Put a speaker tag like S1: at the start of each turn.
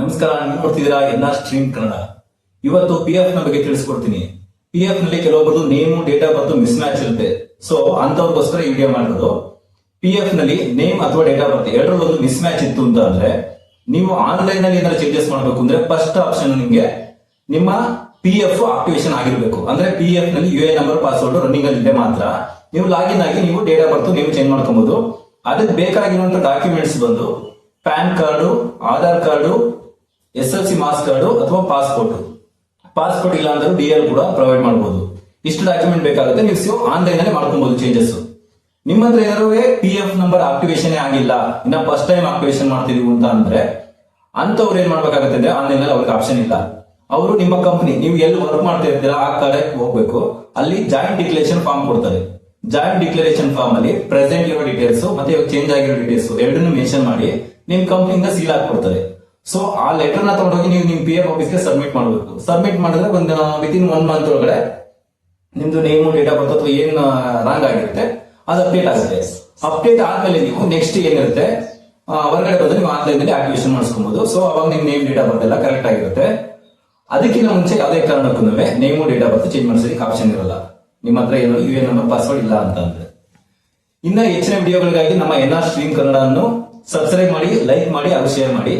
S1: ನಮಸ್ಕಾರ ನೀವು ನೋಡ್ತಿದ್ದೀರಾ ಆರ್ ಸ್ಟ್ರೀಮ್ ಕನ್ನಡ. ಇವತ್ತು ಪಿ ಎಫ್ನ ಬಗ್ಗೆ ತಿಳಿಸ್ಕೊಡ್ತೀನಿ. ಪಿ ಎಫ್ನಲ್ಲಿ ಕೆಲವೊಬ್ಬರದು name, date of birth mismatch ಇರುತ್ತೆ. ಸೊ ಅಂತವ್ರಿಗೋಸ್ಕರ ಈ ವಿಡಿಯೋ ಮಾಡಿರೋದು. ಪಿ ಎಫ್ನಲ್ಲಿ ನೇಮ್ ಅಥವಾ ಡೇಟಾ ಬರ್ತ್ ಎರಡರಲ್ಲಿ ಒಂದು ಮಿಸ್ ಮ್ಯಾಚ್ ಇತ್ತು ಅಂತ ಅಂದ್ರೆ, ನೀವು ಆನ್ಲೈನ್ನಲ್ಲಿ ಏನಾದ್ರು ಚೇಂಜಸ್ ಮಾಡಬೇಕು ಅಂದ್ರೆ ಫಸ್ಟ್ ಆಪ್ಷನ್ ನಿಮಗೆ ನಿಮ್ಮ ಪಿ ಎಫ್ ಆಕ್ಟಿವೇಶನ್ ಆಗಿರಬೇಕು. ಅಂದ್ರೆ P ಎಫ್ನಲ್ಲಿ U A number password running ಅಲ್ಲಿ ಇದೆ ಮಾತ್ರ ನೀವು ಲಾಗಿನ್ ಆಗಿ ನೀವು ಡೇಟಾ ಬರ್ತು ನೀವು ಚೇಂಜ್ ಮಾಡ್ಕೊಬಹುದು ಅದಕ್ಕೆ ಬೇಕಾಗಿರುವಂತ ಡಾಕ್ಯುಮೆಂಟ್ಸ್ ಬಂದು PAN card, Aadhaar card, S L C marks card ಅಥವಾ ಪಾಸ್ಪೋರ್ಟ್. ಪಾಸ್ಪೋರ್ಟ್ ಇಲ್ಲ ಅಂದ್ರೆ ಡಿ ಎಲ್ ಕೂಡ ಪ್ರೊವೈಡ್ ಮಾಡಬಹುದು ಇಷ್ಟು ಡಾಕ್ಯುಮೆಂಟ್ ಬೇಕಾಗುತ್ತೆ, ನೀವು ಆನ್ಲೈನ್ ಅಲ್ಲಿ ಮಾಡ್ಕೊಬಹುದು ಚೇಂಜಸ್ ನಿಮ್ಮ ಹತ್ರ ಏನಾದ್ರು ಪಿ ಎಫ್ ನಂಬರ್ ಆಕ್ಟಿವೇಶನ್ ಆಗಿಲ್ಲ, ಇನ್ನ ಫಸ್ಟ್ ಟೈಮ್ ಆಕ್ಟಿವೇಶನ್ ಮಾಡ್ತಿದೀವಿ ಅಂತ ಅಂದ್ರೆ ಅಂತವ್ರು ಏನ್ ಮಾಡ್ಬೇಕಾಗತ್ತೆ ಅಂದ್ರೆ ಆನ್ಲೈನ್ ಅಲ್ಲಿ ಅವ್ರಿಗೆ ಆಪ್ಷನ್ ಇಲ್ಲ. ಅವರು ನಿಮ್ಮ ಕಂಪನಿ ನೀವು ಎಲ್ಲಿ ವರ್ಕ್ ಮಾಡ್ತಾ ಇರ್ತೀರಾ, ಆ ಕಡೆ ಹೋಗ್ಬೇಕು. ಅಲ್ಲಿ ಜಾಯಿಂಟ್ ಡಿಕ್ಲರೇಷನ್ ಫಾರ್ಮ್ ಕೊಡ್ತಾರೆ. ಜಾಯಿಂಟ್ ಡಿಕ್ಲರೇಷನ್ ಫಾರ್ಮ್ ಅಲ್ಲಿ ಪ್ರೆಸೆಂಟ್ ಇರೋ ಡೀಟೇಲ್ಸ್ ಮತ್ತೆ ಇವಾಗ ಚೇಂಜ್ ಆಗಿರೋ ಡೀಟೇಲ್ಸ್ ಎರಡನ್ನು ಮೆನ್ಷನ್ ಮಾಡಿ ನಿಮ್ ಕಂಪ್ನಿಯಿಂದ ಸೀಲ್ ಹಾಕ್ಕೊಡ್ತಾರೆ ಸೊ ಆ ಲೆಟರ್ನ ತಗೊಂಡೋಗಿ ನೀವು ನಿಮ್ ಪಿ ಎಫ್ ಆಫೀಸ್ಗೆ ಸಬ್ಮಿಟ್ ಮಾಡಬೇಕು. ಸಬ್ಮಿಟ್ ಮಾಡಿದ್ರೆ ಒಂದು ವಿತ್ ಇನ್ ಒನ್ ಮಂತ್ ಒಳಗಡೆ ನಿಮ್ದು ನೇಮು ಡೇಟಾ ಬರ್ತ್ ಅಥವಾ ಏನ್ ರಾಂಗ್ ಆಗಿರುತ್ತೆ, ಅದು ಅಪ್ಡೇಟ್ ಆಗುತ್ತೆ. ಅಪ್ಡೇಟ್ ಆದ್ಮೇಲೆ ನೀವು ನೆಕ್ಸ್ಟ್ ಏನಿರುತ್ತೆ ಹೊರಗಡೆ ಬಂದು ನೀವು ಆನ್ಲೈನ್ನಲ್ಲಿ ಆಕ್ಟಿವೇಶನ್ ಮಾಡಿಸ್ಕೊಬಹುದು ಸೊ ಅವಾಗ ನಿಮ್ ನೇಮ್ ಡೇಟಾ ಬರ್ತ್ ಎಲ್ಲ ಕರೆಕ್ಟ್ ಆಗಿರುತ್ತೆ. ಅದಕ್ಕಿಂತ ಮುಂಚೆ ಯಾವುದೇ ಕಾರಣಕ್ಕೂ name date of birth change ಮಾಡಿಸೋದಕ್ಕೆ option ಇರಲ್ಲ. ನಿಮ್ಮ ಹತ್ರ ಏನು ಯು ಎನ್ ನಂಬರ್ ಪಾಸ್ವರ್ಡ್ ಇಲ್ಲ ಅಂತಂದ್ರೆ. ಇನ್ನ ಹೆಚ್ಚಿನ ವಿಡಿಯೋಗಳಿಗಾಗಿ ನಮ್ಮ ಎನ್ ಆರ್ ಸ್ಟ್ರೀಮ್ ಕನ್ನಡ ಅನ್ನು ಸಬ್ಸ್ಕ್ರೈಬ್ ಮಾಡಿ ಲೈಕ್ ಮಾಡಿ, ಹಾಗೂ ಶೇರ್ ಮಾಡಿ.